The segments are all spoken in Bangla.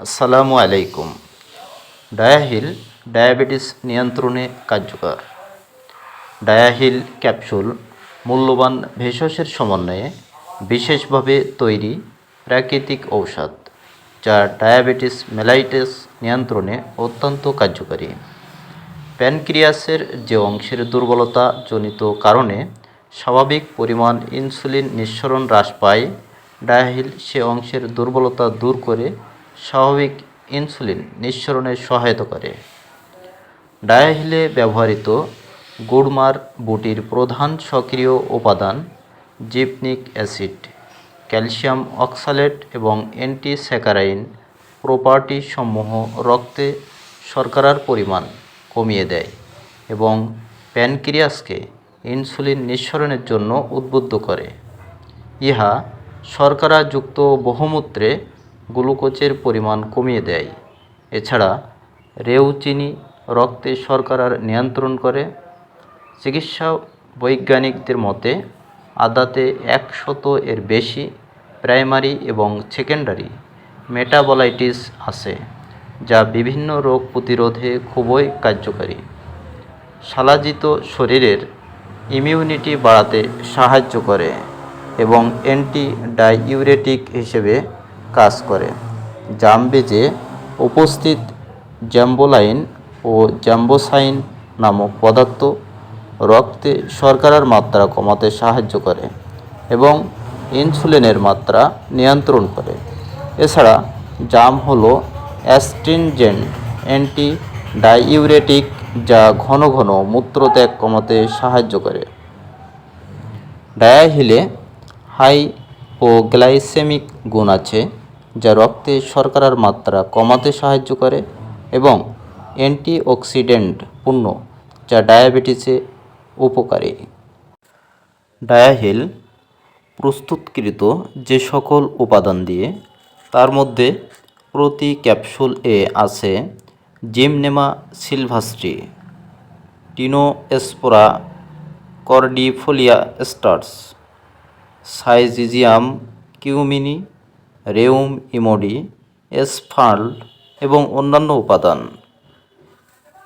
আসসালামু আলাইকুম। ডায়াহিল ডায়াবেটিস নিয়ন্ত্রণে কার্যকর। ডায়াহিল ক্যাপসুল মূল্যবান ভেষজের সমন্বয়ে বিশেষভাবে তৈরি প্রাকৃতিক ঔষধ, যা ডায়াবেটিস মেলাইটিস নিয়ন্ত্রণে অত্যন্ত কার্যকরী। প্যানক্রিয়াসের যে অংশের দুর্বলতা জনিত কারণে স্বাভাবিক পরিমাণ ইনসুলিন নিঃসরণ হ্রাস পায়, ডায়াহিল সে অংশের দুর্বলতা দূর করে স্বাভাবিক ইনসুলিন নিঃসরণে সহায়তা করে। ডায়াহিলে ব্যবহৃত গুড়মার বুটির প্রধান সক্রিয় উপাদান জিপনিক অ্যাসিড, ক্যালসিয়াম অক্সালেট এবং অ্যান্টিস্যাকারাইন প্রপার্টি সমূহ রক্তে শর্করার পরিমাণ কমিয়ে দেয় এবং প্যানক্রিয়াসকে ইনসুলিন নিঃসরণের জন্য উদ্বুদ্ধ করে। ইহা শর্করাযুক্ত বহুমূত্রে গ্লুকোজের পরিমাণ কমিয়ে দেয়। এছাড়া রেউচিনি রক্তে শর্করার নিয়ন্ত্রণ করে। চিকিৎসা বৈজ্ঞানিকদের মতে, আদাতে একশত এর বেশি প্রাইমারি এবং সেকেন্ডারি মেটাবলাইটিস আছে, যা বিভিন্ন রোগ প্রতিরোধে খুবই কার্যকারী। শালাজিত শরীরের ইমিউনিটি বাড়াতে সাহায্য করে এবং অ্যান্টি ডাইউরেটিক হিসেবে কাজ করে। জামবেজে উপস্থিত জ্যাম্বোলাইন ও জ্যাম্বোসাইন নামক পদার্থ রক্তে শর্করার মাত্রা কমাতে সাহায্য করে এবং ইনসুলিনের মাত্রা নিয়ন্ত্রণ করে। এছাড়া জাম হলো অ্যাস্ট্রিনজেন্ট অ্যান্টি ডাইউরেটিক যা ঘন ঘন মূত্রত্যাগ কমাতে সাহায্য করে। ডায়াহিলে হাই ও গ্লাইসেমিক গুণ আছে। যা রক্তে শর্করার মাত্রা কমাতে সাহায্য করে এবং অ্যান্টিঅক্সিডেন্ট পূর্ণ যা ডায়াবেটিসে উপকারী। ডায়াহিল প্রস্তুতকৃত যে সকল উপাদান দিয়ে, তার মধ্যে প্রতি ক্যাপসুল এ আছে জিমনেমা সিলভাস্ট্রি, টিনোএসপোরা, কর্ডিফোলিয়া স্টার্স সাইজিজিয়াম, কিউমিনি রেউম ইমোডি এসফাল্ড এবং অন্যান্য উপাদান।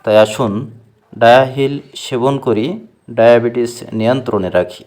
তাই আসুন ডায়াহিল সেবন করি ডায়াবেটিস নিয়ন্ত্রণে রাখি।